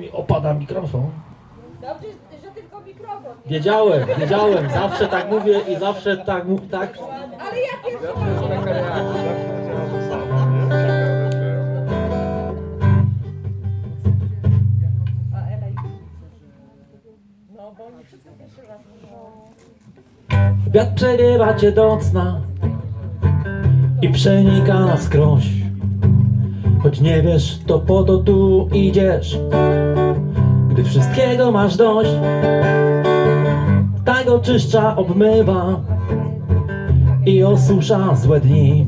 Mi opada mikrofon. Dobrze, że tylko mikrofon. Wiedziałem, wiedziałem, zawsze tak mówię i zawsze tak mówię, tak. Ale ja pierwszy A Ela i No, bo oni wszyscy pierwszy raz. Wiatr przegrywa cię do cna i przenika na wskroś. Choć nie wiesz, to po to tu idziesz, gdy wszystkiego masz dość. Tak oczyszcza, obmywa i osusza złe dni.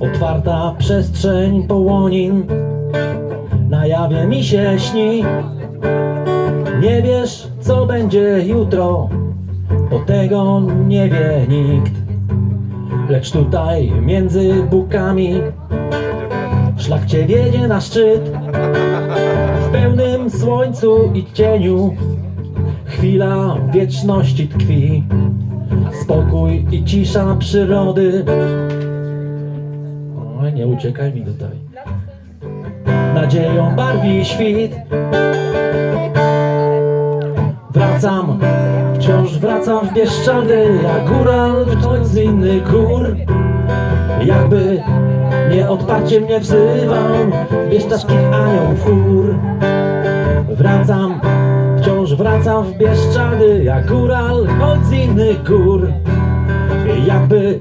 Otwarta przestrzeń połonin na jawie mi się śni. Nie wiesz, co będzie jutro, bo tego nie wie nikt. Lecz tutaj między bukami szlak cię wiedzie na szczyt. W pełnym słońcu i cieniu chwila wieczności tkwi. Spokój i cisza przyrody. Oj, nie uciekaj mi tutaj. Nadzieją barwi świt. Wracam, wciąż wracam w Bieszczady Jak góral ktoś z innych gór Jakby nie odparcie mnie wzywał Bieszczadzkich anioł chór. Wracam, wciąż wracam w Bieszczady Jak góral choć z innych gór. Jakby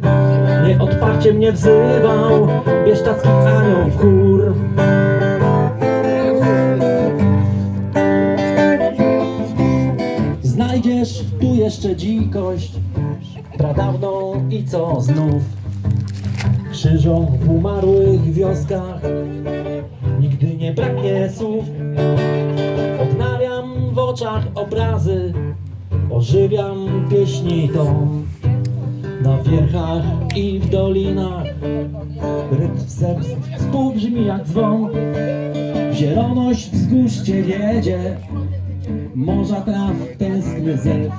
nie odparcie mnie wzywał Bieszczadzkich anioł chór. Znajdziesz tu jeszcze dzikość Pradawną i co znów Krzyżą w umarłych wioskach. Nigdy nie braknie słów. Odnawiam w oczach obrazy. Ożywiam pieśni tom Na wierchach i w dolinach. Rytm serc współbrzmi jak dzwon. Zieloność wzgórz cię wiedzie Morza traw tęskny zew.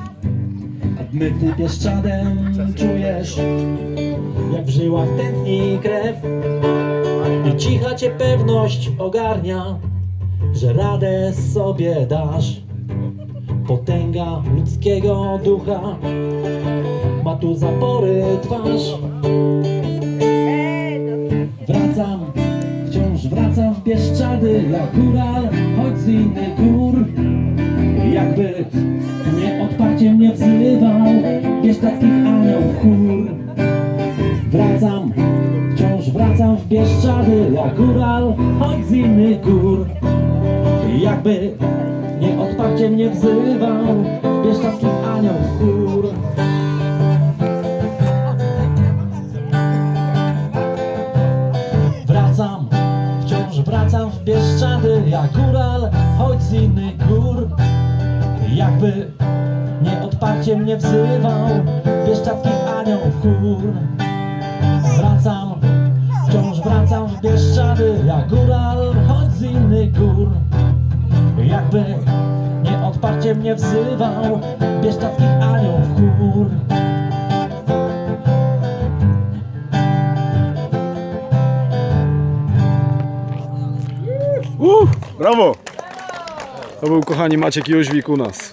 Obmyty pieszczadem czujesz żyłach tętni krew. I cicha cię pewność ogarnia Że radę sobie dasz. Potęga ludzkiego ducha Ma tu zapory twarz. Wracam, wciąż wracam w Bieszczady Jak góral, choć z innych gór. Jakby nie odparcie mnie wzywał chór Wracam, wciąż wracam w Bieszczady Jak góral, choć z innych gór. Jakby nie odparcie mnie wzywał Bieszczadzkich anioł chór. Wracam, wciąż wracam w Bieszczady Jak góral, choć z innych gór. Jakby nie odparcie mnie wzywał Bieszczadzkich anioł chór Wracam, wciąż wracam w Bieszczady Jak góral, choć z innych gór Jakby nie odparcie mnie wzywał Bieszczadzkich anioł chór Uh, brawo! To był kochani Maciek Jóźwik u nas.